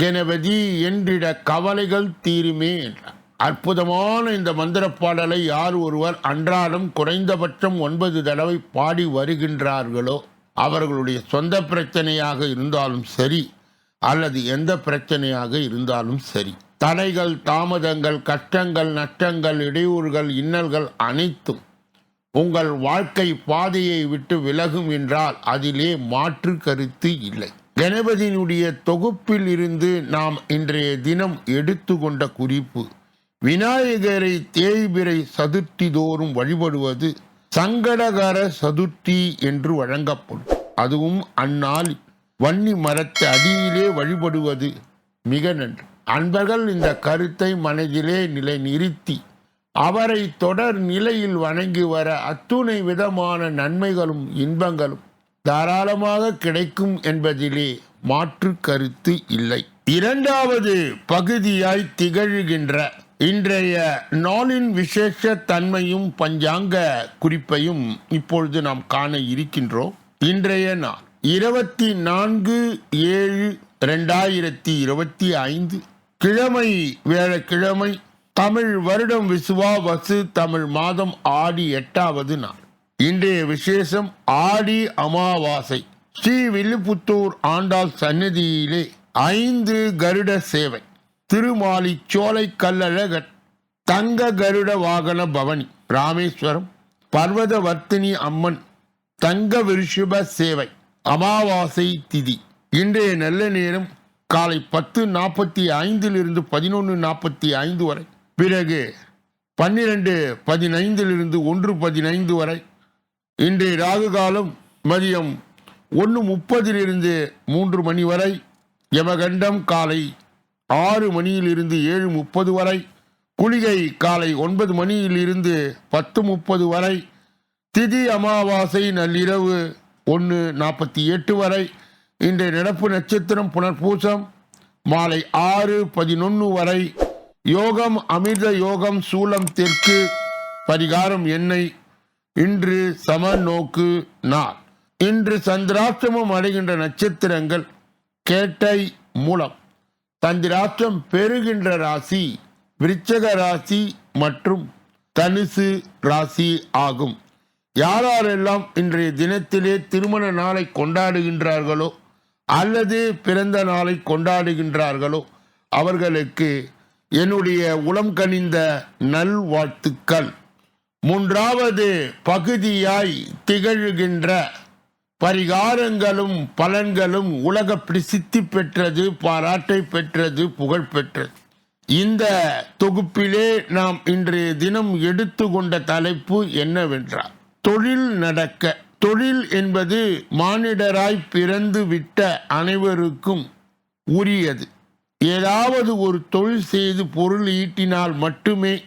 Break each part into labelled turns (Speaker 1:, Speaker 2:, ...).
Speaker 1: கணபதி என்றிட கவலைகள் தீருமே. என்றார் அற்புதமான இந்த மந்திர பாடலை யார் ஒருவர் அன்றாடம் குறைந்தபட்சம் ஒன்பது தடவை பாடி வருகின்றார்களோ அவர்களுடைய சொந்த பிரச்சனையாக இருந்தாலும் சரி அல்லது எந்த பிரச்சனையாக இருந்தாலும் சரி. தடைகள் தாமதங்கள் கஷ்டங்கள் நஷ்டங்கள் இடையூறுகள் இன்னல்கள் அனைத்தும் உங்கள் வாழ்க்கை பாதையை விட்டு விலகும் என்றால் அதிலே மாற்று கருத்து இல்லை. கணபதியினுடைய தொகுப்பில் இருந்து நாம் இன்றைய தினம் எடுத்துக்கொண்ட குறிப்பு. விநாயகரை தேய்பிரை சதுர்த்தி தோறும் வழிபடுவது சங்கடகர சதுர்த்தி என்று வழங்கப்படும். அதுவும் அந்நாளில் வன்னி மரத்து அடியிலே வழிபடுவது மிக நன்று. அன்பர்கள் இந்த கருத்தை மனதிலே நிலை நிறுத்தி அவரை தொடர் நிலையில் வணங்கி வர அத்துணை விதமான நன்மைகளும் இன்பங்களும் தாராளமாக கிடைக்கும் என்பதிலே மாற்று கருத்து இல்லை. இரண்டாவது பகுதியாய் திகழ்கின்ற இன்றைய நாளின் விசேஷ தன்மையும் பஞ்சாங்க குறிப்பையும் இப்பொழுது நாம் காண இருக்கின்றோம். இன்றைய நாள் இருபத்தி நான்கு ஏழு ரெண்டாயிரத்தி இருபத்தி ஐந்து. கிழமை வேளக்கிழமை தமிழ் வருடம் விசுவா வசு தமிழ் மாதம் ஆடி எட்டாவது நாள். இன்றைய விசேஷம் ஆடி அமாவாசை. ஸ்ரீ வில்லிபுத்தூர் ஆண்டாள் சன்னதியிலே ஐந்து கருட சேவை. திருமாலி சோலை கல்லழகர் தங்க கருட வாகன பவனி ராமேஸ்வரம் பர்வதவர்த்தினி அம்மன் தங்க விருஷப சேவை அமாவாசை திதி. இன்றைய நல்ல நேரம் காலை பத்து நாற்பத்தி ஐந்திலிருந்து பதினொன்று நாற்பத்தி ஐந்து வரை. பிறகு பன்னிரண்டு பதினைந்திலிருந்து ஒன்று பதினைந்து வரை இன்றைய ராகு காலம் மதியம் ஒன்று முப்பதிலிருந்து மூன்று மணி வரை யமகண்டம் காலை ஆறு மணியிலிருந்து ஏழு முப்பது வரை குளிகை காலை ஒன்பது மணியிலிருந்து பத்து முப்பது வரை திதி அமாவாசை நள்ளிரவு ஒன்று நாற்பத்தி எட்டு வரை இன்றைய நடப்பு நட்சத்திரம் புனர்பூசம் மாலை ஆறு பதினொன்று வரை யோகம் அமிர்த யோகம் சூலம் தெற்கு பரிகாரம் எண்ணெய் இன்று சம நோக்கு நாள். இன்று சந்திராஷ்டமம் அடைகின்ற நட்சத்திரங்கள் கேட்டை மூலம். சந்திராஷ்டம் பெறுகின்ற ராசி விருச்சக ராசி மற்றும் தனுசு ராசி ஆகும். யாரெல்லாம் இன்றைய தினத்திலே திருமண நாளை கொண்டாடுகின்றார்களோ அல்லது பிறந்த நாளை கொண்டாடுகின்றார்களோ அவர்களுக்கு என்னுடைய உளம் கனிந்த நல்வாழ்த்துக்கள். மூன்றாவது பகுதியாய் திகழ்கின்ற பரிகாரங்களும் பலன்களும் உலக பிரசித்தி பெற்றது பாராட்டை பெற்றது புகழ் பெற்றது. இந்த தொகுப்பிலே நாம் இன்றைய தினம் எடுத்துக்கொண்ட தலைப்பு என்னவென்றால் தொழில் நடக்க. தொழில் என்பது மானிடராய் பிறந்து விட்ட அனைவருக்கும் உரியது. ஏதாவது ஒரு தொழில் செய்து பொருள் ஈட்டினால் மட்டுமே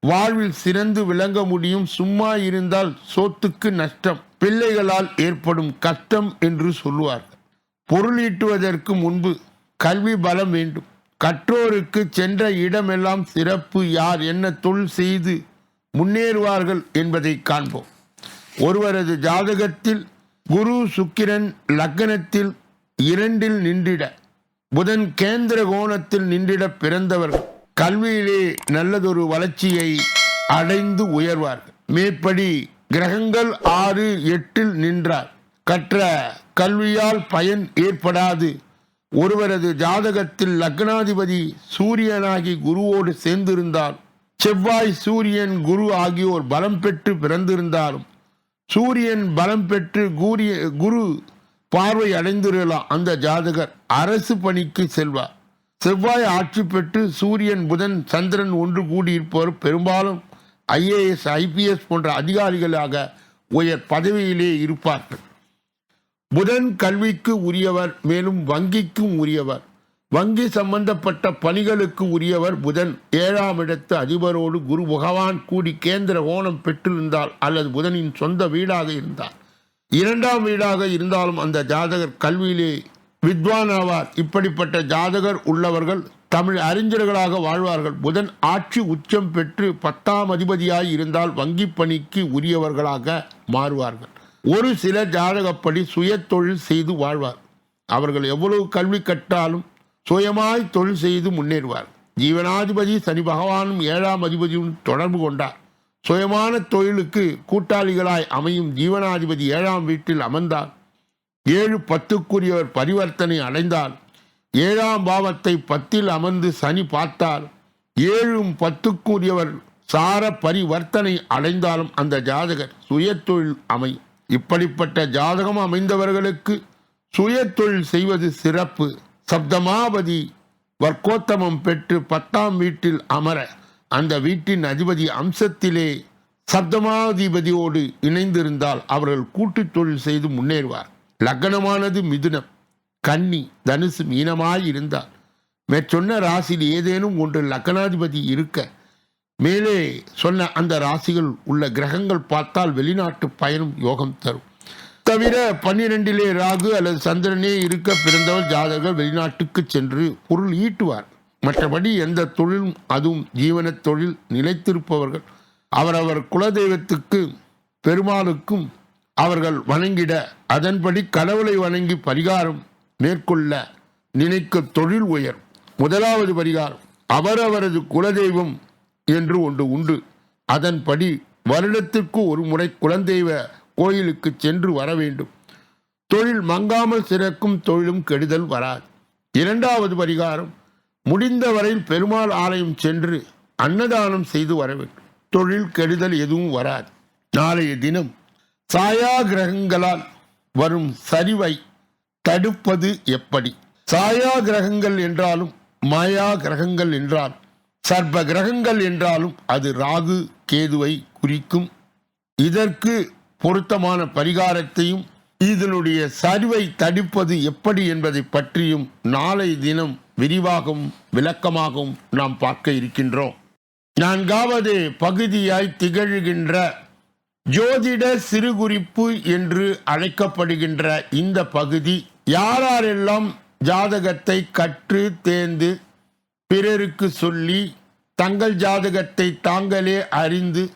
Speaker 1: வாழ்வில் சிறந்து விளங்க முடியும். சும்மா இருந்தால் சோத்துக்கு நஷ்டம். பிள்ளைகளால் ஏற்படும் கஷ்டம் என்று சொல்லுவார்கள். பொருள் ஈட்டுவதற்கு முன்பு கல்வி பலம் வேண்டும். கற்றோருக்கு சென்ற இடமெல்லாம் சிறப்பு யார்? என்ன தொழில் செய்து முன்னேறுவார்கள் என்பதை காண்போம். ஒருவரது ஜாதகத்தில் குரு சுக்கிரன் லக்னத்தில் இரண்டில் நின்றிட புதன் கேந்திர கோணத்தில் நின்றிட பிறந்தவர்கள். கல்வியிலே நல்லதொரு வளர்ச்சியை அடைந்து உயர்வார்கள். மேற்படி கிரகங்கள் ஆறு எட்டில் நின்றார். கற்ற கல்வியால் பயன் ஏற்படாது. ஒருவரது ஜாதகத்தில் லக்னாதிபதி சூரியனாகி குருவோடு சேர்ந்திருந்தால் செவ்வாய் சூரியன் குரு ஆகியோர் பலம் பெற்று பிறந்திருந்தாலும் சூரியன் பலம் பெற்று கூறிய குரு பார்வை அடைந்திருக்கலாம். அந்த ஜாதகர் அரசு பணிக்கு செல்வார். செவ்வாய் ஆட்சி பெற்று சூரியன் புதன் சந்திரன் ஒன்று கூடியிருப்பவர் பெரும்பாலும் ஐஏஎஸ் ஐபிஎஸ் போன்ற அதிகாரிகளாக உயர் பதவியிலே இருப்பார்கள். புதன் கல்விக்கு உரியவர் மேலும் வங்கிக்கும் உரியவர். வங்கி சம்பந்தப்பட்ட பணிகளுக்கு உரியவர் புதன். ஏழாம் இடத்து அதிபரோடு குரு பகவான் கூடி கேந்திர ஓணம் பெற்றிருந்தால் அல்லது புதனின் சொந்த வீடாக இருந்தால் இரண்டாம் வீடாக இருந்தாலும் அந்த ஜாதகர் கல்வியிலே வித்வான் ஆவார் இப்படிப்பட்ட ஜாதகர் உள்ளவர்கள் தமிழ் அறிஞர்களாக வாழ்வார்கள். புதன் ஆட்சி உச்சம் பெற்று பத்தாம் அதிபதியாய் இருந்தால் வங்கி பணிக்கு உரியவர்களாக மாறுவார்கள். ஒரு சில ஜாதகப்படி சுய தொழில் செய்து வாழ்வார். அவர்கள் எவ்வளவு கல்வி கற்றாலும் சுயமாய் தொழில் செய்து முன்னேறுவார். ஜீவனாதிபதி சனி பகவானும் ஏழாம் அதிபதியும் தொடர்பு கொண்டார். சுயமான தொழிலுக்கு கூட்டாளிகளாய் அமையும் ஜீவனாதிபதி ஏழாம் வீட்டில் அமர்ந்தார். ஏழு பத்துக்குரியவர் பரிவர்த்தனை அடைந்தால் ஏழாம் பாவத்தை பத்தில் அமர்ந்து சனி பார்த்தால் ஏழும் பத்துக்குரியவர் சார பரிவர்த்தனை அடைந்தாலும் அந்த ஜாதகர் சுயத்தொழில் அமையும் இப்படிப்பட்ட ஜாதகம் அமைந்தவர்களுக்கு சுயத்தொழில் செய்வது சிறப்பு. சப்தமாபதி வர்க்கோத்தமம் பெற்று பத்தாம் வீட்டில் அமர அந்த வீட்டின் அதிபதி அம்சத்திலே சப்தமாதிபதியோடு இணைந்திருந்தால் அவர்கள் கூட்டுத் தொழில் செய்து முன்னேறுவார். லக்னமானது மிதுனம். கன்னி தனுசு மீனமாய் இருந்தால் மேற்சொன்ன ராசியில் ஏதேனும் ஒன்று லக்னாதிபதி இருக்க மேலே சொன்ன அந்த ராசிகள் உள்ள கிரகங்கள் பார்த்தால் வெளிநாட்டு பயணம் யோகம் தரும். தவிர பன்னிரெண்டிலே ராகு அல்லது சந்திரனே இருக்க பிறந்தவர் ஜாதகர் வெளிநாட்டுக்கு சென்று பொருள் ஈட்டுவார். மற்றபடி எந்த தொழிலும் அதுவும் ஜீவன தொழில் நிலைத்திருப்பவர்கள். அவரவர் குலதெய்வத்துக்கு பெருமாளுக்கும் அவர்கள் வணங்கிட அதன்படி கடவுளை வணங்கி பரிகாரம் மேற்கொள்ள நினைக்க தொழில் உயர். முதலாவது பரிகாரம் அவரவரது குலதெய்வம் என்று ஒன்று உண்டு. அதன்படி வருடத்திற்கு ஒரு முறை குலதெய்வ கோயிலுக்கு சென்று வர வேண்டும். தொழில் மங்காமல் சிறக்கும் தொழிலும் கெடுதல் வராது. இரண்டாவது பரிகாரம் முடிந்தவரையில் பெருமாள் ஆலயம் சென்று அன்னதானம் செய்து வர வேண்டும். தொழில் கெடுதல் எதுவும் வராது. நாளைய தினம் சாயா கிரகங்களால் வரும் சரிவை தடுப்பது எப்படி? சாயா கிரகங்கள் என்றாலும் மாயா கிரகங்கள் என்றால் சர்ப்ப கிரகங்கள் என்றாலும் அது ராகு கேதுவை குறிக்கும். இதற்கு பொருத்தமான பரிகாரத்தையும் இதனுடைய சரிவை தடுப்பது எப்படி என்பதை பற்றியும் நாளை தினம் விரிவாகவும் விளக்கமாகவும் நாம் பார்க்க இருக்கின்றோம். நான்காவது பகுதியாய் திகழ்கின்ற ஜோதிட சிறுகுறிப்பு என்று அழைக்கப்படுகின்ற இந்த பகுதி யாரெல்லாம் ஜாதகத்தை கற்று தேர்ந்து பிறருக்கு சொல்லி தங்கள் ஜாதகத்தை தாங்களே அறிந்து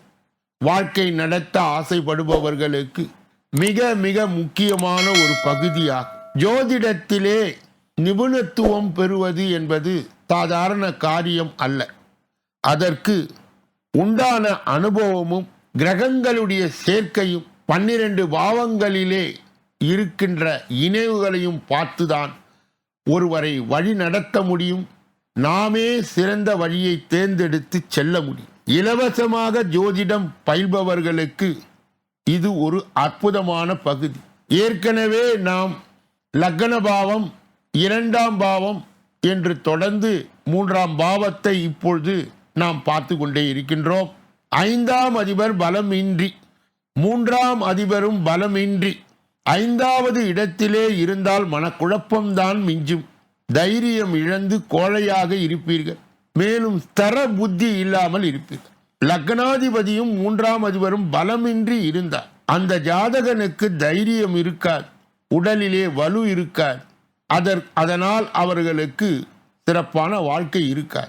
Speaker 1: வாழ்க்கை நடத்த ஆசைப்படுபவர்களுக்கு மிக மிக முக்கியமான ஒரு பகுதியாகும். ஜோதிடத்திலே நிபுணத்துவம் பெறுவது என்பது சாதாரண காரியம் அல்ல. அதற்கு உண்டான அனுபவமும் கிரகங்களுடைய சேர்க்கையும் பன்னிரண்டு பாவங்களிலே இருக்கின்ற இணைவுகளையும் பார்த்துதான் ஒருவரை வழி நடத்த முடியும். நாமே சிறந்த வழியை தேர்ந்தெடுத்து செல்ல முடியும். இலவசமாக ஜோதிடம் பயில்பவர்களுக்கு இது ஒரு அற்புதமான பகுதி. ஏற்கனவே நாம் லக்ன பாவம் இரண்டாம் பாவம் என்று தொடர்ந்து மூன்றாம் பாவத்தை இப்பொழுது நாம் பார்த்து கொண்டே இருக்கின்றோம். ஐந்தாம் அதிபர் பலமின்றி மூன்றாம் அதிபரும் பலமின்றி ஐந்தாவது இடத்திலே இருந்தால் மனக்குழப்பம்தான் மிஞ்சும். தைரியம் இழந்து கோழையாக இருப்பீர்கள். மேலும் ஸ்தர புத்தி இல்லாமல் இருப்பீர்கள். லக்னாதிபதியும் மூன்றாம் அதிபரும் பலமின்றி இருந்தார். அந்த ஜாதகனுக்கு தைரியம் இருக்காது. உடலிலே வலு இருக்காது. அதற் அதனால் அவர்களுக்கு சிறப்பான வாழ்க்கை இருக்காது.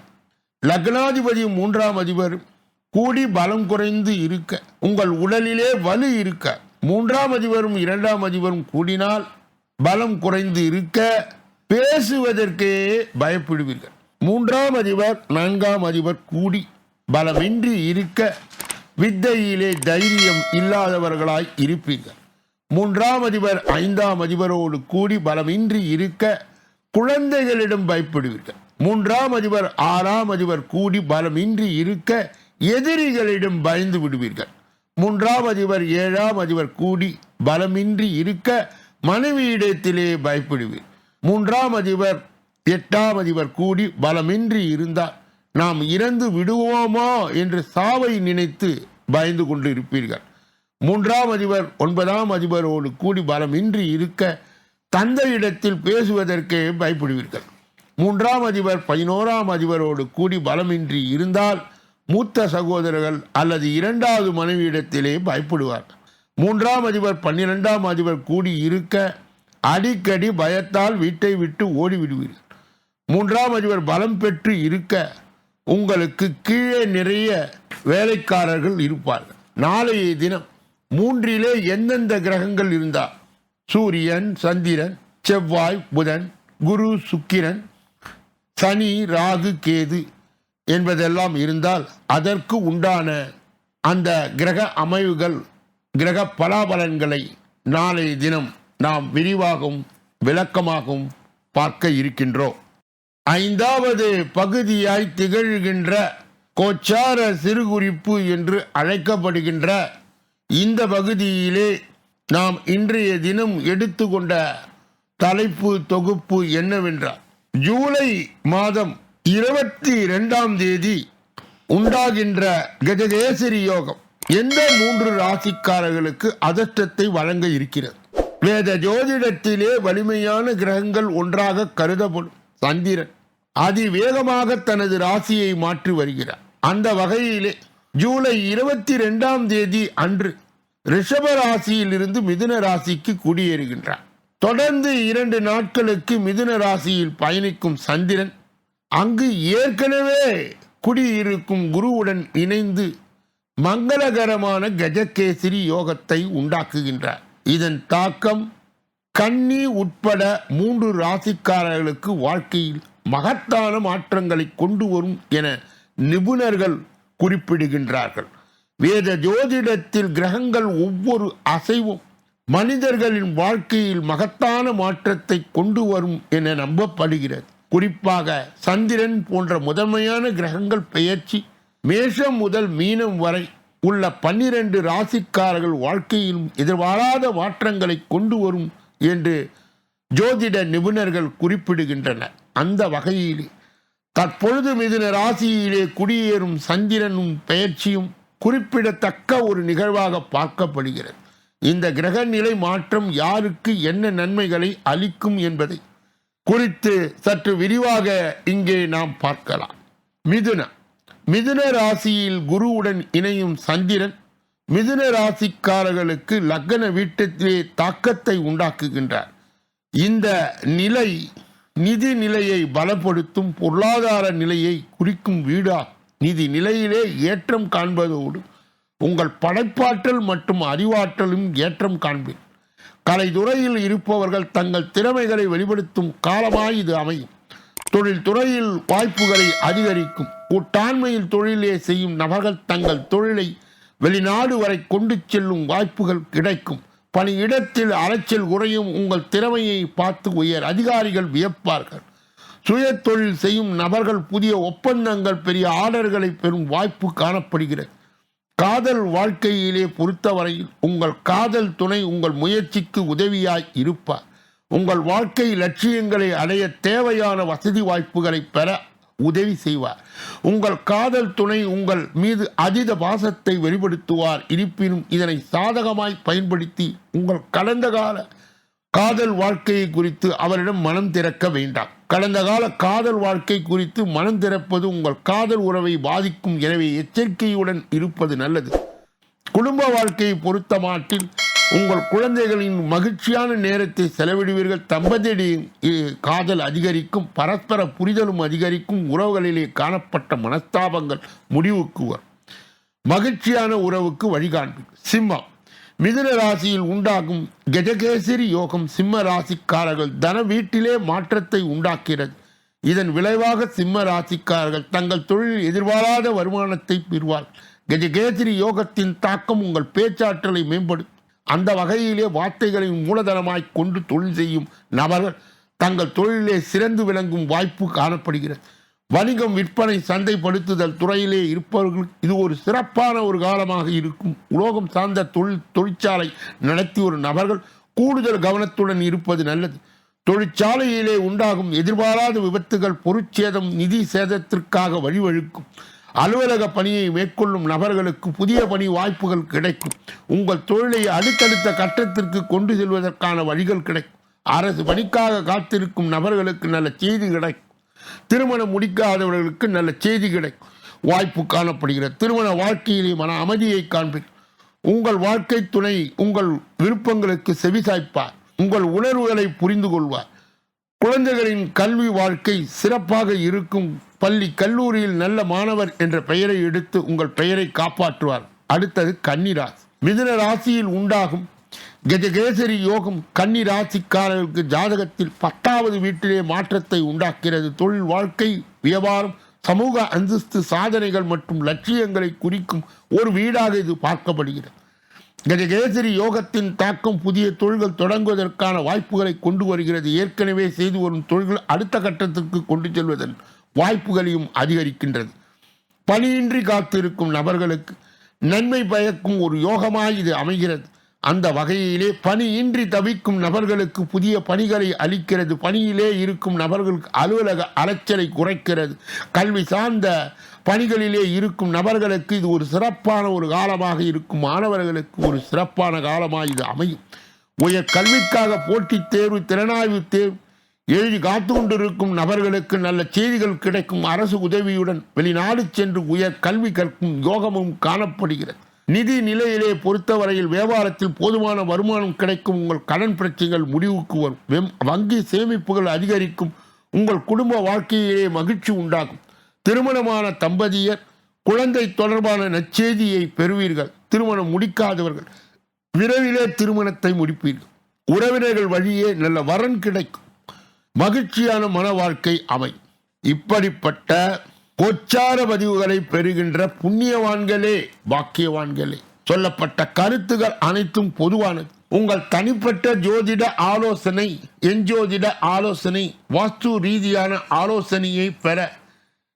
Speaker 1: லக்னாதிபதியும் மூன்றாம் அதிபரும் கூடி பலம் குறைந்து இருக்க. உங்கள் உடலிலே வலு இருக்க. மூன்றாம் அதிபரும் இரண்டாம் அதிபரும் கூடினால் பலம் குறைந்து இருக்க. பேசுவதற்கே பயப்படுவீர்கள். மூன்றாம் அதிபர் நான்காம் அதிபர் கூடி பலமின்றி இருக்க. வித்தையிலே தைரியம் இல்லாதவர்களாய் இருப்பீர்கள். மூன்றாம் அதிபர் ஐந்தாம் அதிபரோடு கூடி பலமின்றி இருக்க. குழந்தைகளிடம் பயப்படுவீர்கள். மூன்றாம் அதிபர் ஆறாம் அதிபர் கூடி பலமின்றி இருக்க. எதிரிகளிடம் பயந்து விடுவீர்கள். மூன்றாம் அதிபர் ஏழாம் அதிபர் கூடி பலமின்றி இருக்க மனைவியிடத்திலே பயப்படுவீர். மூன்றாம் அதிபர் எட்டாம் அதிபர் கூடி பலமின்றி இருந்தால் நாம் இறந்து விடுவோமோ என்று சாவை நினைத்து பயந்து கொண்டு இருப்பீர்கள் மூன்றாம் அதிபர் ஒன்பதாம் அதிபரோடு கூடி பலமின்றி இருக்க தந்தையிடத்தில் பேசுவதற்கே பயப்படுவீர்கள். மூன்றாம் அதிபர் பதினோராம் அதிபரோடு கூடி பலமின்றி இருந்தால் மூத்த சகோதரர்கள் அல்லது இரண்டாவது மனைவியிடத்திலே பயப்படுவார். மூன்றாம் அதிபர் பன்னிரெண்டாம் அதிபர் கூடி இருக்க அடிக்கடி பயத்தால் வீட்டை விட்டு ஓடிவிடுவீர்கள் மூன்றாம் அதிபர் பலம் பெற்று இருக்க உங்களுக்கு கீழே நிறைய வேலைக்காரர்கள் இருப்பார்கள் நாளைய தினம் மூன்றிலே எந்தெந்த கிரகங்கள் இருந்தால் சூரியன் சந்திரன் செவ்வாய் புதன் குரு சுக்கிரன் சனி ராகு கேது என்பதெல்லாம் இருந்தால் அதற்கு உண்டான அந்த கிரக அமைவுகள் கிரக பலாபலன்களை நாளைய தினம் நாம் விரிவாகவும் விளக்கமாகவும் பார்க்க இருக்கின்றோம். ஐந்தாவது பகுதியாய் திகழ்கின்ற கோச்சார சிறுகுறிப்பு என்று அழைக்கப்படுகின்ற இந்த பகுதியிலே நாம் இன்றைய தினம் எடுத்துக்கொண்ட தலைப்பு தொகுப்பு என்னவென்றால் ஜூலை மாதம் இருபத்தி இரண்டாம் தேதி உண்டாகின்ற கஜகேசரி யோகம் எந்த மூன்று ராசிக்காரர்களுக்கு அதிர்ஷ்டத்தை வழங்க இருக்கிறது? வேத ஜோதிடத்திலே வலிமையான கிரகங்கள் ஒன்றாக கருதப்படும் சந்திரன் அதிவேகமாக தனது ராசியை மாற்றி வருகிறார். அந்த வகையிலே ஜூலை இருபத்தி ரெண்டாம் தேதி அன்று ரிஷப ராசியிலிருந்து மிதுன ராசிக்கு குடியேறுகின்றார். தொடர்ந்து இரண்டு நாட்களுக்கு மிதுன ராசியில் பயணிக்கும் சந்திரன் அங்கு ஏற்கனவே குடியிருக்கும் குருவுடன் இணைந்து மங்களகரமான கஜகேசரி யோகத்தை உண்டாக்குகின்றார். இதன் தாக்கம் கன்னி உட்பட மூன்று ராசிக்காரர்களுக்கு வாழ்க்கையில் மகத்தான மாற்றங்களை கொண்டு வரும் என நிபுணர்கள் குறிப்பிடுகின்றார்கள். வேத ஜோதிடத்தில் கிரகங்கள் ஒவ்வொரு அசைவும் மனிதர்களின் வாழ்க்கையில் மகத்தான மாற்றத்தை கொண்டு வரும் என நம்பப்படுகிறது. குறிப்பாக சந்திரன் போன்ற முதன்மையான கிரகங்கள் பெயர்ச்சி மேஷம் முதல் மீனம் வரை உள்ள பன்னிரண்டு ராசிக்காரர்கள் வாழ்க்கையிலும் எதிர்பாராத மாற்றங்களை கொண்டு வரும் என்று ஜோதிட நிபுணர்கள் குறிப்பிடுகின்றனர் அந்த வகையிலே தற்பொழுது மிதுன ராசியிலே குடியேறும் சந்திரனும் பெயர்ச்சியும் குறிப்பிடத்தக்க ஒரு நிகழ்வாக பார்க்கப்படுகிறது. இந்த கிரக நிலை மாற்றம் யாருக்கு என்ன நன்மைகளை அளிக்கும் என்பதை குறித்து சற்று விரிவாக இங்கே நாம் பார்க்கலாம். மிதுன. மிதுன ராசியில் குருவுடன் இணையும் சந்திரன் மிதுன ராசிக்காரர்களுக்கு லக்ன வீட்டத்திலே தாக்கத்தை உண்டாக்குகின்றார். இந்த நிலை நிதி நிலையை பலப்படுத்தும் பொருளாதார நிலையை குறிக்கும் வீடா? நிதி நிலையிலே ஏற்றம் காண்பதோடு உங்கள் படைப்பாற்றல் மற்றும் அறிவாற்றலும் ஏற்றம் காண்பேன் கலைத்துறையில் இருப்பவர்கள் தங்கள் திறமைகளை வெளிப்படுத்தும் காலமாய் இது அமையும். தொழில் துறையில் வாய்ப்புகளை அதிகரிக்கும். கூட்டாண்மையில் தொழிலே செய்யும் நபர்கள் தங்கள் தொழிலை வெளிநாடு வரை கொண்டு செல்லும் வாய்ப்புகள் கிடைக்கும். பணியிடத்தில் அலைச்சல் குறையும். உங்கள் திறமையை பார்த்து உயர் அதிகாரிகள் வியப்பார்கள். சுய தொழில் செய்யும் நபர்கள் புதிய ஒப்பந்தங்கள் பெரிய ஆர்டர்களை பெறும் வாய்ப்பு காணப்படுகிறது. காதல் வாழ்க்கையிலே பொறுத்தவரையில் உங்கள் காதல் துணை உங்கள் முயற்சிக்கு உதவியாய் இருப்பார் உங்கள் வாழ்க்கை லட்சியங்களை அடைய தேவையான வசதி வாய்ப்புகளை பெற உதவி செய்வார் உங்கள் காதல் துணை உங்கள் மீது அதீத பாசத்தை வெளிப்படுத்துவார். இருப்பினும் இதனை சாதகமாய் பயன்படுத்தி உங்கள் கடந்த கால காதல் வாழ்க்கையை குறித்து அவரிடம் மனம் திறக்க வேண்டாம். கடந்த கால காதல் வாழ்க்கை குறித்து மனம் திறப்பது உங்கள் காதல் உறவை பாதிக்கும். எனவே எச்சரிக்கையுடன் இருப்பது நல்லது. குடும்ப வாழ்க்கையை பொறுத்த மாட்டில் உங்கள் குழந்தைகளின் மகிழ்ச்சியான நேரத்தை செலவிடுவீர்கள். தம்பதியின் காதல் அதிகரிக்கும். பரஸ்பர புரிதலும் அதிகரிக்கும். உறவுகளிலே காணப்பட்ட மனஸ்தாபங்கள் முடிவுக்கு வரும். மகிழ்ச்சியான உறவுக்கு வழிகாண்பு சிம்மம். மிதுன ராசியில் உண்டாகும் கஜகேசரி யோகம் சிம்ம ராசிக்காரர்கள் தன வீட்டிலே மாற்றத்தை உண்டாக்கிறது. இதன் விளைவாக சிம்ம ராசிக்காரர்கள் தங்கள் தொழிலில் எதிர்பாராத வருமானத்தை பெறுவார். கஜகேசரி யோகத்தின் தாக்கம் உங்கள் பேச்சாற்றலை மேம்படும். அந்த வகையிலே வார்த்தைகளை மூலதனமாய் கொண்டு தொழில் செய்யும் நபர்கள் தங்கள் தொழிலே சிறந்து விளங்கும் வாய்ப்பு காணப்படுகிறது. வணிகம் விற்பனை சந்தைப்படுத்துதல் துறையிலே இருப்பவர்களுக்கு இது ஒரு சிறப்பான ஒரு காலமாக இருக்கும். உலோகம் சார்ந்த தொழில் தொழிற்சாலை நடத்தி ஒரு நபர்கள் கூடுதல் கவனத்துடன் இருப்பது நல்லது. தொழிற்சாலையிலே உண்டாகும் எதிர்பாராத விபத்துகள் பொருட்சேதம் நிதி சேதத்திற்காக வழிவகுக்கும். அலுவலக பணியை மேற்கொள்ளும் நபர்களுக்கு புதிய பணி வாய்ப்புகள் கிடைக்கும். உங்கள் தொழிலை அடுத்தடுத்த கட்டத்திற்கு கொண்டு செல்வதற்கான வழிகள் கிடைக்கும். அரசு பணிக்காக காத்திருக்கும் நபர்களுக்கு நல்ல செய்தி கிடைக்கும். திருமணம் முடிக்காதவர்களுக்கு நல்ல செய்தி கிடைக்கும். வாய்ப்பு காணப்படுகிறது. திருமண வாழ்க்கையிலே மன அமைதியை காண்பீர்கள் உங்கள் வாழ்க்கை துணை உங்கள் விருப்பங்களுக்கு செவிசாய்ப்பார். உங்கள் உணர்வுகளை புரிந்து கொள்வார். குழந்தைகளின் கல்வி வாழ்க்கை சிறப்பாக இருக்கும். பள்ளி கல்லூரியில் நல்ல மாணவர் என்ற பெயரை எடுத்து உங்கள் பெயரை காப்பாற்றுவார். அடுத்தது கன்னிராசி. மிதுன ராசியில் உண்டாகும் கஜகேசரி யோகம் கன்னி ராசிக்காரர்களுக்கு ஜாதகத்தில் பத்தாவது வீட்டிலே மாற்றத்தை உண்டாக்கிறது. தொழில் வாழ்க்கை வியாபாரம் சமூக அந்தஸ்து சாதனைகள் மற்றும் லட்சியங்களை குறிக்கும் ஒரு வீடாக இது பார்க்கப்படுகிறது. கஜகேசரி யோகத்தின் தாக்கம் புதிய தொழில்கள் தொடங்குவதற்கான வாய்ப்புகளை கொண்டு வருகிறது. ஏற்கனவே செய்து வரும் தொழில்கள் அடுத்த கட்டத்திற்கு கொண்டு செல்வதன் வாய்ப்புகளையும் அதிகரிக்கின்றது. பணியின்றி காத்திருக்கும் நபர்களுக்கு நன்மை பயக்கும் ஒரு யோகமாய் இது அமைகிறது. அந்த வகையிலே பணியின்றி தவிக்கும் நபர்களுக்கு புதிய பணிகளை அளிக்கிறது. பணியிலே இருக்கும் நபர்களுக்கு அலுவலக அலைச்சலை குறைக்கிறது. கல்வி சார்ந்த பணிகளிலே இருக்கும் நபர்களுக்கு இது ஒரு சிறப்பான ஒரு காலமாக இருக்கும். மாணவர்களுக்கு ஒரு சிறப்பான காலமாக இது அமையும். உயர் கல்விக்காக போட்டித் தேர்வு திறனாய்வு தேர்வு எழுதி காத்து கொண்டிருக்கும் நபர்களுக்கு நல்ல செய்திகள் கிடைக்கும். அரசு உதவியுடன் வெளிநாடு சென்று உயர் கல்வி கற்கும் யோகமும் காணப்படுகிறது. நிதி நிலையிலே பொறுத்தவரையில் வியாபாரத்தில் போதுமான வருமானம் கிடைக்கும். உங்கள் கடன் பிரச்சனைகள் முடிவுக்கு வரும். வெம்- வங்கி சேமிப்புகள் அதிகரிக்கும். உங்கள் குடும்ப வாழ்க்கையிலே மகிழ்ச்சி உண்டாகும். திருமணமான தம்பதியர் குழந்தை தொடர்பான நச்செய்தியை பெறுவீர்கள். திருமணம் முடிக்காதவர்கள் விரைவிலே திருமணத்தை முடிப்பீர்கள். உறவினர்கள் வழியே நல்ல வரன் கிடைக்கும். மகிழ்ச்சியான மன வாழ்க்கை அமை இப்படிப்பட்ட கோச்சார பதிவுகளை பெறுகின்ற புண்ணியவான்களே பாக்கியவான்களே. சொல்லப்பட்ட கருத்துகள் அனைத்தும் பொதுவானது. உங்கள் தனிப்பட்ட ஜோதிட ஆலோசனை எஞ்சோதிட ஆலோசனை வாஸ்து ரீதியான ஆலோசனையை பெற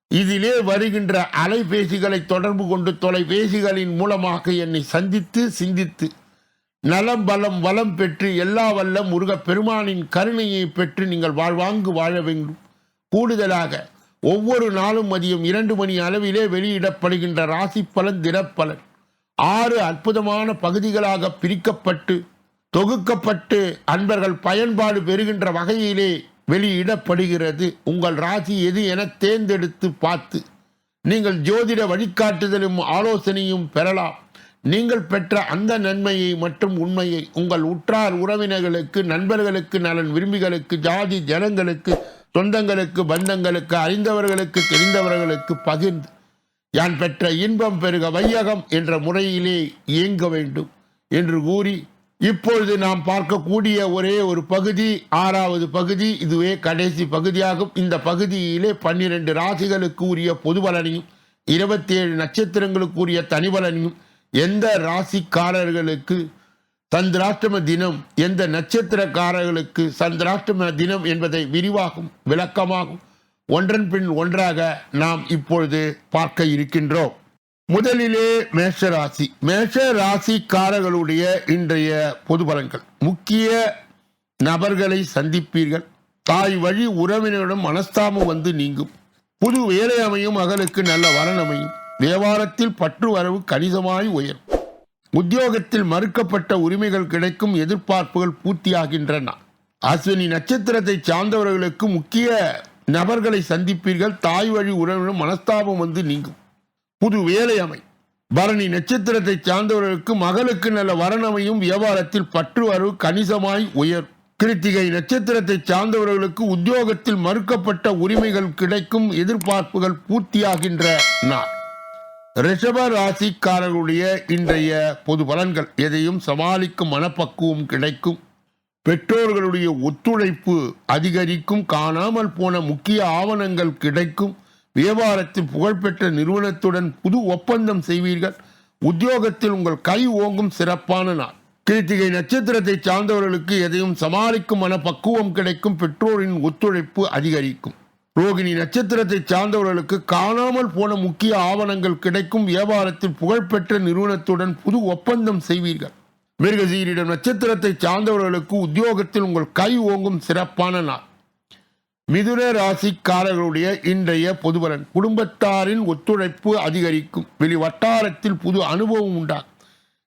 Speaker 1: இதிலே வருகின்ற அலைபேசிகளை தொடர்பு கொண்டு தொலைபேசிகளின் மூலமாக என்னை சந்தித்து சிந்தித்து நலம் பலம் வளம் பெற்று எல்லா வல்ல முருகப் பெருமானின் கருணையை பெற்று நீங்கள் வாழ்வாங்கு வாழ வேண்டும். கூடுதலாக ஒவ்வொரு நாளும் மதியம் இரண்டு மணி அளவிலே வெளியிடப்படுகின்ற ராசி பலன் தினப்பலன். ஆறு அற்புதமான பகுதிகளாக பிரிக்கப்பட்டு தொகுக்கப்பட்டு அன்பர்கள் பயன்பாடு பெறுகின்ற வகையிலே வெளியிடப்படுகிறது. உங்கள் ராசி எது என தேர்ந்தெடுத்து பார்த்து நீங்கள் ஜோதிட வழிகாட்டுதலும் ஆலோசனையும் பெறலாம். நீங்கள் பெற்ற அந்த நன்மையை மற்றும் உண்மையை உங்கள் உற்றார் உறவினர்களுக்கு நண்பர்களுக்கு நலன் விரும்பிகளுக்கு ஜாதி ஜனங்களுக்கு சொந்தங்களுக்கு பந்தங்களுக்கு அறிந்தவர்களுக்கு தெரிந்தவர்களுக்கு பகிர்ந்து யான் பெற்ற இன்பம் பெருக வையகம் என்ற முறையிலே இயங்க வேண்டும் என்று கூறி இப்பொழுது நாம் பார்க்கக்கூடிய ஒரே ஒரு பகுதி ஆறாவது பகுதி இதுவே கடைசி பகுதியாகும். இந்த பகுதியிலே பன்னிரண்டு ராசிகளுக்கு உரிய பொது பலனையும் இருபத்தி ஏழு நட்சத்திரங்களுக்குரிய தனிபலனையும் எந்த ராசிக்காரர்களுக்கு சந்திராஷ்டம தினம் எந்த நட்சத்திரக்காரர்களுக்கு சந்திராஷ்டம தினம் என்பதை விரிவாகும் விளக்கமாகும். ஒன்றன் பின் ஒன்றாக நாம் இப்பொழுது பார்க்க இருக்கின்றோம். முதலிலே மேஷ ராசி மேஷ ராசிக்காரர்களுடைய இன்றைய பொது பலன்கள். முக்கிய நபர்களை சந்திப்பீர்கள். தாய் வழி உறவினரிடம் மனஸ்தாபம் வந்து நீங்கும். புது வேலை அமையும் மகளுக்கு நல்ல வரன் அமையும். வியாபாரத்தில் பற்று வரவு கணிசமாய் உயரும். உத்தியோகத்தில் மறுக்கப்பட்ட உரிமைகள் கிடைக்கும் எதிர்பார்ப்புகள் பூர்த்தியாகின்றன. அஸ்வினி நட்சத்திரத்தை சார்ந்தவர்களுக்கு முக்கிய நபர்களை சந்திப்பீர்கள். தாய் வழி உறவினும் மனஸ்தாபம் வந்து நீங்கும். புது வேலை அமை. பரணி நட்சத்திரத்தை சார்ந்தவர்களுக்கு மகளுக்கு நல்ல வரணமையும் வியாபாரத்தில் பற்று வரவு கணிசமாய் உயர் கிருத்திகை நட்சத்திரத்தை சார்ந்தவர்களுக்கு உத்தியோகத்தில் மறுக்கப்பட்ட உரிமைகள் கிடைக்கும். எதிர்பார்ப்புகள் பூர்த்தியாகின்ற நாள் ரிஷப ராசிக்காரர்களுடைய இன்றைய பொது பலன்கள் எதையும் சமாளிக்கும் மனப்பக்குவம் கிடைக்கும். பெற்றோர்களுடைய ஒத்துழைப்பு அதிகரிக்கும். காணாமல் போன முக்கிய ஆவணங்கள் கிடைக்கும். வியாபாரத்தில் புகழ்பெற்ற நிறுவனத்துடன் புது ஒப்பந்தம் செய்வீர்கள். உத்தியோகத்தில் உங்கள் கை ஓங்கும் சிறப்பான நாள். கிருத்திகை நட்சத்திரத்தை சார்ந்தவர்களுக்கு எதையும் சமாளிக்கும் மனப்பக்குவம் கிடைக்கும். பெற்றோரின் ஒத்துழைப்பு அதிகரிக்கும். ரோகிணி நட்சத்திரத்தை சார்ந்தவர்களுக்கு காணாமல் போன முக்கிய ஆவணங்கள் கிடைக்கும் வியாபாரத்தில் புகழ்பெற்ற நிறுவனத்துடன் புது ஒப்பந்தம் செய்வீர்கள். மிருகசீரிடம் நட்சத்திரத்தை சார்ந்தவர்களுக்கு உத்தியோகத்தில் உங்கள் கை ஓங்கும் சிறப்பான நாள். மிதுன ராசிக்காரர்களுடைய இன்றைய பொதுபலன் குடும்பத்தாரின் ஒத்துழைப்பு அதிகரிக்கும். வெளி வட்டாரத்தில் புது அனுபவம் உண்டாகும்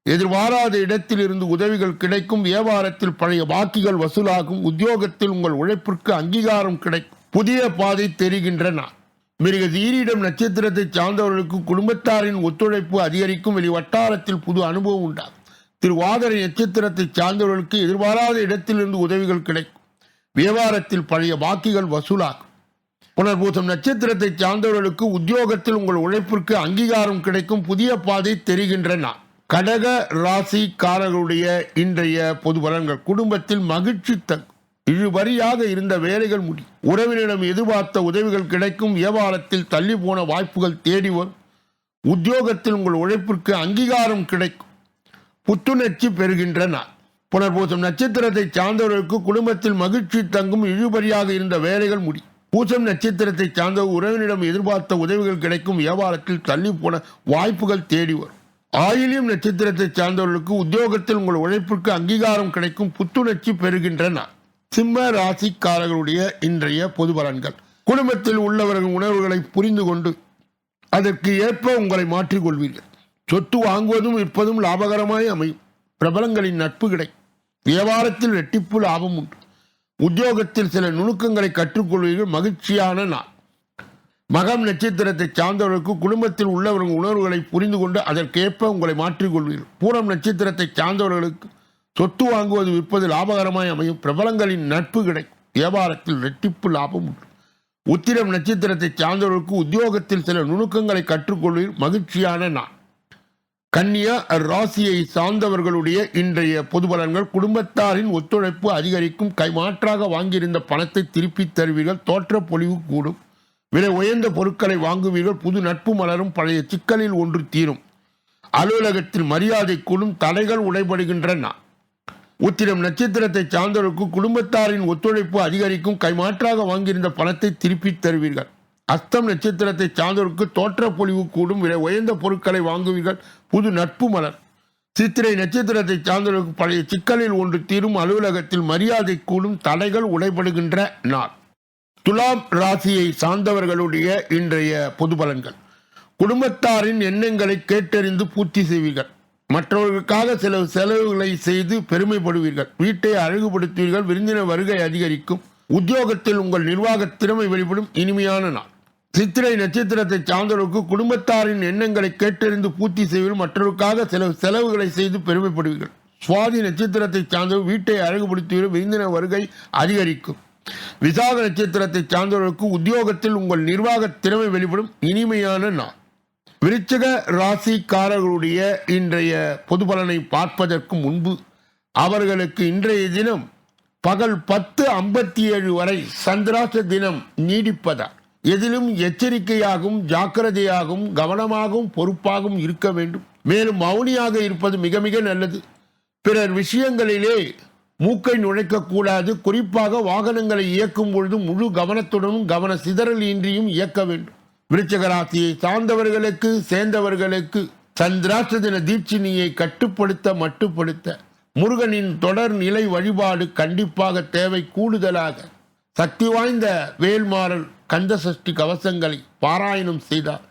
Speaker 1: எதிர்பாராத இடத்திலிருந்து உதவிகள் கிடைக்கும் வியாபாரத்தில் பழைய பாக்கிகள் வசூலாகும் உத்தியோகத்தில் உங்கள் உழைப்பிற்கு அங்கீகாரம் கிடைக்கும். புதிய பாதை தெரிகின்றன. மிருக தீரிடம் நட்சத்திரத்தை சார்ந்தவர்களுக்கு குடும்பத்தாரின் ஒத்துழைப்பு அதிகரிக்கும் வெளி வட்டாரத்தில் புது அனுபவம் உண்டாகும். திருவாதிரை நட்சத்திரத்தை சார்ந்தவர்களுக்கு எதிர்பாராத இடத்திலிருந்து உதவிகள் கிடைக்கும். வியாபாரத்தில் பழைய பாக்கிகள் வசூலாகும். புனர்பூசம் நட்சத்திரத்தை சார்ந்தவர்களுக்கு உத்தியோகத்தில் உங்கள் உழைப்பிற்கு அங்கீகாரம் கிடைக்கும் புதிய பாதை தெரிகின்றன. கடக ராசிக்காரர்களுடைய இன்றைய பொது பலன்கள் குடும்பத்தில் மகிழ்ச்சி தங்கும். இழுபறியாக இருந்த வேலைகள் முடி. உறவினரிடம் எதிர்பார்த்த உதவிகள் கிடைக்கும். வியாபாரத்தில் தள்ளி போன வாய்ப்புகள் தேடி வரும். உத்தியோகத்தில் உங்கள் உழைப்பிற்கு அங்கீகாரம் கிடைக்கும். புத்துணர்ச்சி பெறுகின்றன புனர்பூசம் நட்சத்திரத்தை சார்ந்தவர்களுக்கு குடும்பத்தில் மகிழ்ச்சி தங்கும் இழுபறியாக இருந்த வேலைகள் முடி. பூசம் நட்சத்திரத்தை சார்ந்த உறவினிடம் எதிர்பார்த்த உதவிகள் கிடைக்கும். வியாபாரத்தில் தள்ளி போன வாய்ப்புகள் தேடி வரும். ஆயிலியம் நட்சத்திரத்தை சார்ந்தவர்களுக்கு உத்தியோகத்தில் உங்கள் உழைப்பிற்கு அங்கீகாரம் கிடைக்கும். புத்துணர்ச்சி பெறுகின்றன சிம்ம ராசிக்காரர்களுடைய இன்றைய பொது பலன்கள். குடும்பத்தில் உள்ளவர்கள் உணர்வுகளை புரிந்து கொண்டு அதற்கு ஏற்ப உங்களை மாற்றிக்கொள்வீர்கள் சொத்து வாங்குவதும் விற்பதும் லாபகரமாய் அமையும். பிரபலங்களின் நட்பு கிடை வியாபாரத்தில் ரெட்டிப்பு லாபம் உண்டு. உத்தியோகத்தில் சில நுணுக்கங்களை கற்றுக்கொள்வீர்கள். மகிழ்ச்சியான நாள். மகம் நட்சத்திரத்தை சார்ந்தவர்களுக்கு குடும்பத்தில் உள்ளவர்கள் உணர்வுகளை புரிந்து கொண்டு அதற்கேற்ப உங்களை மாற்றிக்கொள்வீர்கள் பூரம் நட்சத்திரத்தை சார்ந்தவர்களுக்கு சொத்து வாங்குவது விற்பது லாபகரமாய் அமையும். பிரபலங்களின் நட்பு கிடைக்கும். வியாபாரத்தில் ரெட்டிப்பு லாபம் உண்டு. உத்திரம் நட்சத்திரத்தை சார்ந்தவர்களுக்கு உத்தியோகத்தில் சில நுணுக்கங்களை கற்றுக்கொள்வதில் மகிழ்ச்சியான நான் கன்னியா ராசியை சார்ந்தவர்களுடைய இன்றைய பொது பலன்கள் குடும்பத்தாரின் ஒத்துழைப்பு அதிகரிக்கும். கைமாற்றாக வாங்கியிருந்த பணத்தை திருப்பித் தருவீர்கள். தோற்ற பொலிவு கூடும். விலை உயர்ந்த பொருட்களை வாங்குவீர்கள். புது நட்பு மலரும். பழைய சிக்கலில் ஒன்று தீரும். அலுவலகத்தில் மரியாதை கூடும். தடைகள் உடைபடுகின்றன. உத்திரம் நட்சத்திரத்தை சார்ந்தவர்களுக்கு குடும்பத்தாரின் ஒத்துழைப்பு அதிகரிக்கும் கைமாற்றாக வாங்கியிருந்த பணத்தை திருப்பித் தருவீர்கள். அஸ்தம் நட்சத்திரத்தை சார்ந்தவருக்கு தோற்ற பொலிவு கூடும் விலை உயர்ந்த பொருட்களை வாங்குவீர்கள். புது நட்பு மலர். சித்திரை நட்சத்திரத்தை சார்ந்தவருக்கு பழைய சிக்கலில் ஒன்று தீரும் அலுவலகத்தில் மரியாதை கூடும் தடைகள் உடைபடுகின்ற நாள். துலாம் ராசியை சார்ந்தவர்களுடைய இன்றைய பொது பலன்கள். குடும்பத்தாரின் எண்ணங்களை கேட்டறிந்து பூர்த்தி செய்வீர்கள். மற்றவர்களுக்காக சில செலவுகளை செய்து பெருமைப்படுவீர்கள். வீட்டை அழகுபடுத்துவீர்கள். விருந்தினர் வருகை அதிகரிக்கும். உத்தியோகத்தில் உங்கள் நிர்வாக திறமை வெளிப்படும். இனிமையான நாள். சித்திரை நட்சத்திரத்தை சார்ந்தவர்களுக்கு குடும்பத்தாரின் எண்ணங்களை கேட்டறிந்து பூர்த்தி செய்வீர்கள். மற்றவர்களுக்காக சில செலவுகளை செய்து பெருமைப்படுவீர்கள். சுவாதி நட்சத்திரத்தை சார்ந்தவர் வீட்டை அழகுபடுத்துவீர்கள். விருந்தினர் வருகை அதிகரிக்கும். விசாக நட்சத்திரத்தை சார்ந்தவர்களுக்கு உத்தியோகத்தில் உங்கள் நிர்வாக திறமை வெளிப்படும். இனிமையான நாள். விருச்சக ராசிக்காரர்களுடைய இன்றைய பொது பலனை பார்ப்பதற்கு முன்பு அவர்களுக்கு இன்றைய தினம் பகல் பத்து ஐம்பத்தி ஏழு வரை சந்திராச தினம் நீடிப்பதால் எதிலும் எச்சரிக்கையாகவும் ஜாக்கிரதையாகவும் கவனமாகவும் பொறுப்பாகவும் இருக்க வேண்டும். மேலும் மௌனியாக இருப்பது மிக மிக நல்லது. பிறர் விஷயங்களிலே மூக்கை நுழைக்கக்கூடாது. குறிப்பாக வாகனங்களை இயக்கும் பொழுது முழு கவனத்துடனும் கவன சிதறல் இன்றியும் இயக்க வேண்டும். விருச்சக ராசியை சார்ந்தவர்களுக்கு சேர்ந்தவர்களுக்கு சந்திராஷ்ட தின தீட்சினியை கட்டுப்படுத்த மட்டுப்படுத்த முருகனின் தொடர் நிலை வழிபாடு கண்டிப்பாக தேவை கூடுதலாக. சக்தி வாய்ந்த வேல்மாறல் கந்த சஷ்டி கவசங்களை பாராயணம் செய்தார்.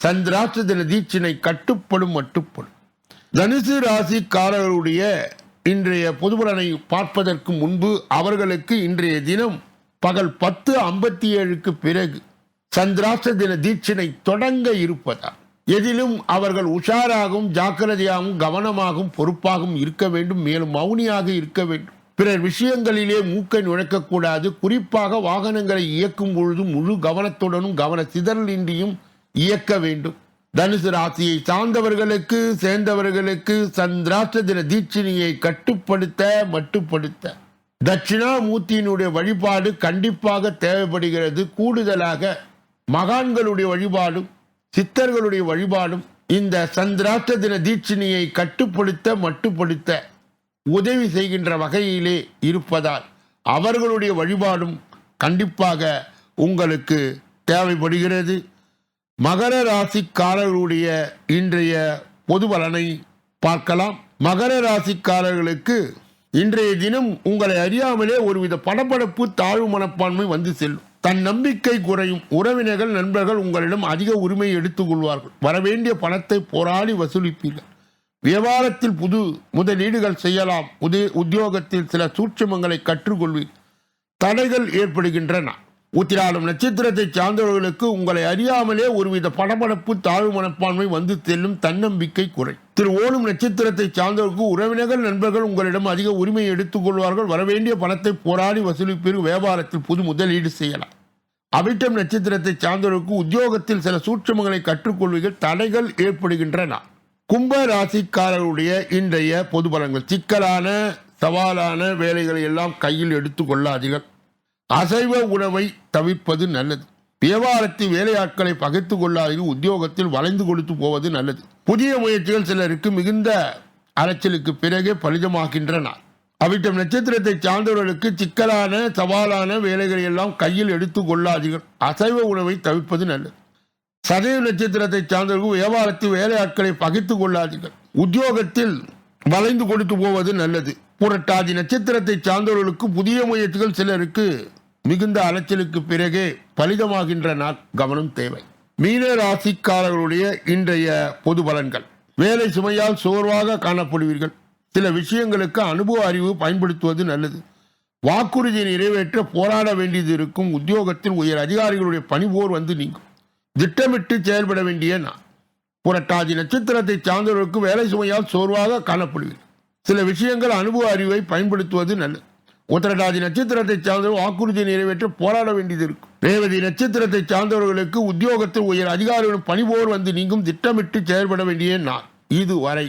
Speaker 1: சந்திராஷ்ட தின தீட்சினை கட்டுப்படும் மட்டுப்படும். தனுசு ராசிக்காரர்களுடைய இன்றைய பொதுபலனை பார்ப்பதற்கு முன்பு அவர்களுக்கு இன்றைய தினம் பகல் பத்து ஐம்பத்தி ஏழுக்கு பிறகு சந்திராஷ்ட தின தீட்சினை தொடங்க இருப்பதால் எதிலும் அவர்கள் உஷாராகவும் ஜாக்கிரதையாகவும் கவனமாகவும் பொறுப்பாகவும் இருக்க வேண்டும் மேலும் மௌனியாக இருக்க வேண்டும். பிறர் விஷயங்களிலே மூக்கை நுழைக்கக்கூடாது. குறிப்பாக வாகனங்களை இயக்கும் பொழுது முழு கவனத்துடனும் கவன சிதறலின்றியும் இயக்க வேண்டும். தனுசு ராசியை சார்ந்தவர்களுக்கு சேர்ந்தவர்களுக்கு சந்திராஷ்ட தின தீட்சினியை கட்டுப்படுத்த மட்டுப்படுத்த. தட்சிணாமூர்த்தியினுடைய வழிபாடு கண்டிப்பாக தேவைப்படுகிறது. கூடுதலாக மகான்களுடைய வழிபாடும் சித்தர்களுடைய வழிபாடும் இந்த சந்திராஷ்ட தின தீட்சிணியை கட்டுப்படுத்த மட்டுப்படுத்த உதவி செய்கின்ற வகையிலே இருப்பதால் அவர்களுடைய வழிபாடும் கண்டிப்பாக உங்களுக்கு தேவைப்படுகிறது. மகர ராசிக்காரர்களுடைய இன்றைய பொது பலனை பார்க்கலாம். மகர ராசிக்காரர்களுக்கு இன்றைய தினம் உங்களை அறியாமலே ஒருவித படபடப்பு தாழ்வு மனப்பான்மை வந்து செல்லும். தன் நம்பிக்கை குறையும் உறவினர்கள் நண்பர்கள் உங்களிடம் அதிக உரிமை எடுத்துக்கொள்வார்கள் வரவேண்டிய பணத்தை போராடி வசூலிப்பீர்கள். வியாபாரத்தில் புது முதலீடுகள் செய்யலாம். உதய உத்தியோகத்தில் சில சூட்சமங்களை கற்றுக்கொள்வீர் தடைகள் ஏற்படுகின்றன. உத்திராடம் நட்சத்திரத்தை சார்ந்தவர்களுக்கு உங்களை அறியாமலே ஒருவித படபடப்பு தாழ்வு மனப்பான்மை வந்து செல்லும் தன்னம்பிக்கை குறை. திரு ஓடும் நட்சத்திரத்தை சார்ந்தவர்களுக்கு உறவினர்கள் நண்பர்கள் உங்களிடம் அதிக உரிமையை எடுத்துக்கொள்வார்கள் வரவேண்டிய பணத்தை போராடி வசூலிப்பீர்கள். வியாபாரத்தில் புது முதலீடு செய்யலாம். அவிட்டம் நட்சத்திரத்தை சார்ந்தவர்களுக்கு உத்தியோகத்தில் சில சூட்சமங்களை கற்றுக்கொள்வதில் தடைகள் ஏற்படுகின்றன. கும்ப ராசிக்காரர்களுடைய இன்றைய பொது பலங்கள் சிக்கலான சவாலான வேலைகளை எல்லாம் கையில் எடுத்துக் கொள்ளாதீர்கள். அசைவ உணவை தவிர்ப்பது நல்லது. வியாபாரத்தில் வேலையாட்களை பகைத்து கொள்ளாதீர்கள். உத்தியோகத்தில் வளைந்து கொடுத்து போவது நல்லது. புதிய முயற்சிகள் சிலருக்கு மிகுந்த அலைச்சலுக்கு பிறகே பலிதமாகின்றன. அவிட்டம் நட்சத்திரத்தை சார்ந்தவர்களுக்கு சிக்கலான சவாலான வேலைகளை எல்லாம் கையில் எடுத்து கொள்ளாதீர்கள். அசைவ உணவை தவிர்ப்பது நல்லது. சதய நட்சத்திரத்தை சார்ந்தவர்கள் வியாபாரத்தில் வேலையாட்களை பகைத்துக் கொள்ளாதீர்கள். உத்தியோகத்தில் வளைந்து கொடுத்து போவது நல்லது. புரட்டாதி நட்சத்திரத்தை சார்ந்தவர்களுக்கு புதிய முயற்சிகள் சிலருக்கு மிகுந்த அலைச்சலுக்கு பிறகே பலிதமாகின்ற நாள். கவனம் தேவை. மீன ராசிக்காரர்களுடைய இன்றைய பொது பலன்கள். வேலை சுமையால் சோர்வாக காணப்படுவீர்கள். சில விஷயங்களுக்கு அனுபவ அறிவு பயன்படுத்துவது நல்லது. வாக்குறுதியை நிறைவேற்ற போராட வேண்டியது இருக்கும். உத்தியோகத்தில் உயர் அதிகாரிகளுடைய பணிபோர் வந்து நீங்கும். திட்டமிட்டு செயல்பட வேண்டிய நான் புரட்டாதி நட்சத்திரத்தை சார்ந்தவர்களுக்கு வேலை சுமையால் சோர்வாக காணப்படுவீர்கள் சில விஷயங்கள் அனுபவ அறிவை பயன்படுத்துவது நல்லது. உத்தரடாதி நட்சத்திரத்தை சார்ந்தவர் வாக்குறுதியை நிறைவேற்ற போராட வேண்டியது இருக்கும். ரேவதி நட்சத்திரத்தை சார்ந்தவர்களுக்கு உத்தியோகத்தில் உயர் அதிகாரிகளும் பணிபோர் வந்து நீங்கும். திட்டமிட்டு செயல்பட வேண்டிய நான் இதுவரை